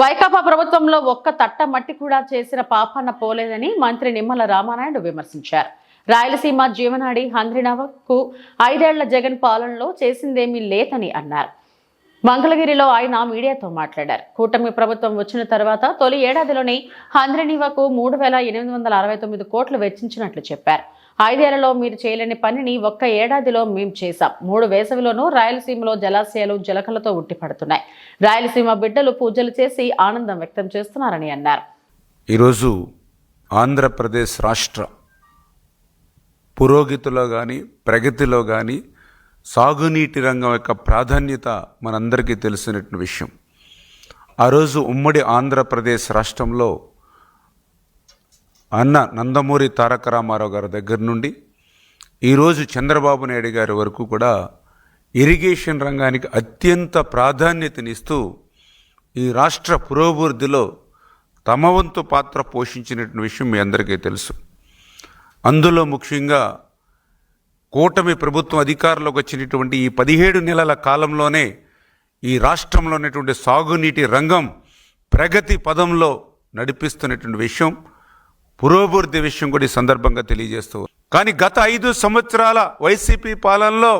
వైకాపా ప్రభుత్వంలో ఒక్క తట్ట మట్టి కూడా చేసిన పాపాన పోలేదని మంత్రి నిమ్మల రామానాయుడు విమర్శించారు. రాయలసీమ జీవనాడి హంద్రినవకు ఐదేళ్ళ జగన్ పాలనలో చేసిందేమీ లేదని అన్నారు. మంగళగిరిలో ఆయన మీడియాతో మాట్లాడారు. కూటమి ప్రభుత్వం వచ్చిన తర్వాత తొలి ఏడాదిలోనే హంద్రినివకు మూడు వేల ఎనిమిది వందల అరవై తొమ్మిది కోట్లు వెచ్చించినట్లు చెప్పారు. ఐదేళ్ళలో మీరు చేయలేని పనిని ఒక్క ఏడాదిలో మేం చేశాం. మూడు వేసవిలోనూ రాయలసీమలో జలాశయాలు జలకలతో ఉట్టిపడుతున్నాయి. రాయలసీమ బిడ్డలు పూజలు చేసి ఆనందం వ్యక్తం చేస్తున్నారని అన్నారు. ఈరోజు ఆంధ్రప్రదేశ్ రాష్ట్ర పురోగతిలో కానీ ప్రగతిలో కానీ సాగునీటి రంగం యొక్క ప్రాధాన్యత మనందరికీ తెలిసినటువంటి విషయం. ఆ రోజు ఉమ్మడి ఆంధ్రప్రదేశ్ రాష్ట్రంలో అన్న నందమూరి తారక రామారావు గారి దగ్గర నుండి ఈరోజు చంద్రబాబు నాయుడు గారి వరకు కూడా ఇరిగేషన్ రంగానికి అత్యంత ప్రాధాన్యతనిస్తూ ఈ రాష్ట్ర పురోభివృద్ధిలో తమ వంతు పాత్ర పోషించినటువంటి విషయం మీ అందరికీ తెలుసు. అందులో ముఖ్యంగా కూటమి ప్రభుత్వం అధికారంలోకి వచ్చినటువంటి ఈ పదిహేడు నెలల కాలంలోనే ఈ రాష్ట్రంలో ఉన్నటువంటి సాగునీటి రంగం ప్రగతి పదంలో నడిపిస్తున్నటువంటి విషయం. పురోభివృద్ధి విషయం కూడా ఈ సందర్భంగా తెలియజేస్తూ కానీ గత ఐదు సంవత్సరాల వైసీపీ పాలనలో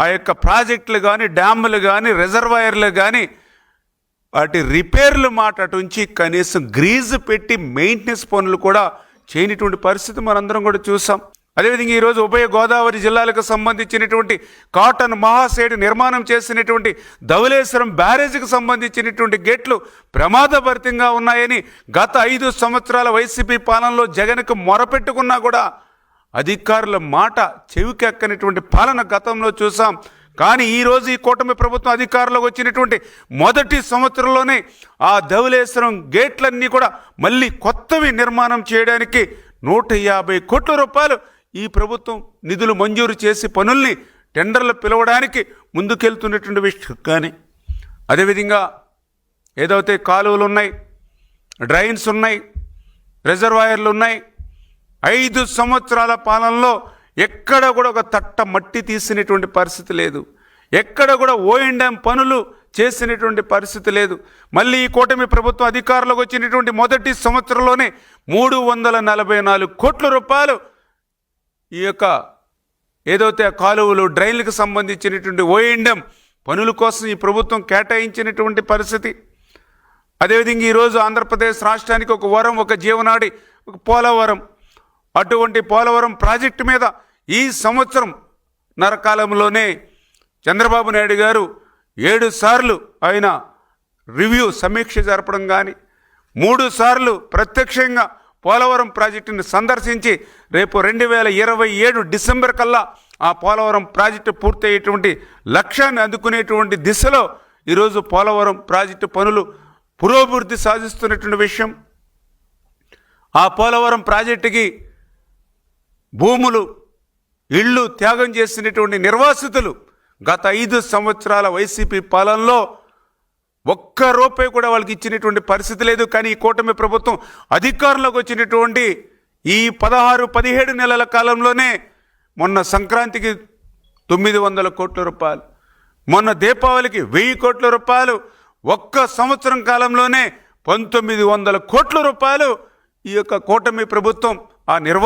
ఆ యొక్క ప్రాజెక్టులు కానీ డ్యాములు కానీ రిజర్వాయర్లు కానీ వాటి రిపేర్లు మాట కనీసం గ్రీజు పెట్టి మెయింటెనెన్స్ పనులు కూడా చేయనటువంటి పరిస్థితి మనందరం కూడా చూసాం. అదేవిధంగా ఈరోజు ఉభయ గోదావరి జిల్లాలకు సంబంధించినటువంటి కాటన్ మహాసేడు నిర్మాణం చేసినటువంటి ధవలేశ్వరం బ్యారేజీకి సంబంధించినటువంటి గేట్లు ప్రమాదభరితంగా ఉన్నాయని గత ఐదు సంవత్సరాల వైసీపీ పాలనలో జగన్కు మొరపెట్టుకున్నా కూడా అధికారుల మాట చెవికెక్కనటువంటి పాలన గతంలో చూసాం. కానీ ఈరోజు ఈ కూటమి ప్రభుత్వం అధికారంలోకి వచ్చినటువంటి మొదటి సంవత్సరంలోనే ఆ ధవలేశ్వరం గేట్లన్నీ కూడా మళ్ళీ కొత్తవి నిర్మాణం చేయడానికి నూట యాభై కోట్ల రూపాయలు ఈ ప్రభుత్వం నిధులు మంజూరు చేసి పనుల్ని టెండర్లు పిలవడానికి ముందుకెళ్తున్నటువంటి విషయం. కానీ అదేవిధంగా ఏదైతే కాలువలు ఉన్నాయి డ్రైన్స్ ఉన్నాయి రిజర్వాయర్లు ఉన్నాయి ఐదు సంవత్సరాల పాలనలో ఎక్కడ కూడా ఒక తట్ట మట్టి తీసినటువంటి పరిస్థితి లేదు. ఎక్కడ కూడా ఓఎండ్ఎం పనులు చేసినటువంటి పరిస్థితి లేదు. మళ్ళీ ఈ కూటమి ప్రభుత్వం అధికారంలోకి వచ్చినటువంటి మొదటి సంవత్సరంలోనే మూడు వందల నలభై నాలుగు కోట్ల రూపాయలు ఈ యొక్క ఏదైతే కాలువలు డ్రైన్లకు సంబంధించినటువంటి ఓఎండం పనుల కోసం ఈ ప్రభుత్వం కేటాయించినటువంటి పరిస్థితి. అదేవిధంగా ఈరోజు ఆంధ్రప్రదేశ్ రాష్ట్రానికి ఒక వరం ఒక జీవనాడి ఒక పోలవరం. అటువంటి పోలవరం ప్రాజెక్టు మీద ఈ సంవత్సరం నరకాలంలోనే చంద్రబాబు నాయుడు గారు ఏడు సార్లు ఆయన రివ్యూ సమీక్ష జరపడం కానీ మూడు సార్లు ప్రత్యక్షంగా పోలవరం ప్రాజెక్టును సందర్శించి రేపు రెండు వేల ఇరవై ఏడు డిసెంబర్ కల్లా ఆ పోలవరం ప్రాజెక్టు పూర్తయ్యేటువంటి లక్ష్యాన్ని అందుకునేటువంటి దిశలో ఈరోజు పోలవరం ప్రాజెక్టు పనులు పురోభివృద్ధి సాధిస్తున్నటువంటి విషయం. ఆ పోలవరం ప్రాజెక్టుకి భూములు ఇళ్ళు త్యాగం చేసినటువంటి నిర్వాసితులు గత ఐదు సంవత్సరాల వైసీపీ పాలనలో ఒక్క రూపాయి కూడా వాళ్ళకి ఇచ్చినటువంటి పరిస్థితి లేదు. కానీ ఈ కూటమి ప్రభుత్వం అధికారంలోకి వచ్చినటువంటి ఈ పదహారు పదిహేడు నెలల కాలంలోనే మొన్న సంక్రాంతికి తొమ్మిది వందల కోట్ల రూపాయలు మొన్న దీపావళికి వెయ్యి కోట్ల రూపాయలు ఒక్క సంవత్సరం కాలంలోనే పంతొమ్మిది వందల కోట్ల రూపాయలు ఈ యొక్క కూటమి ప్రభుత్వం ఆ నిర్వహణ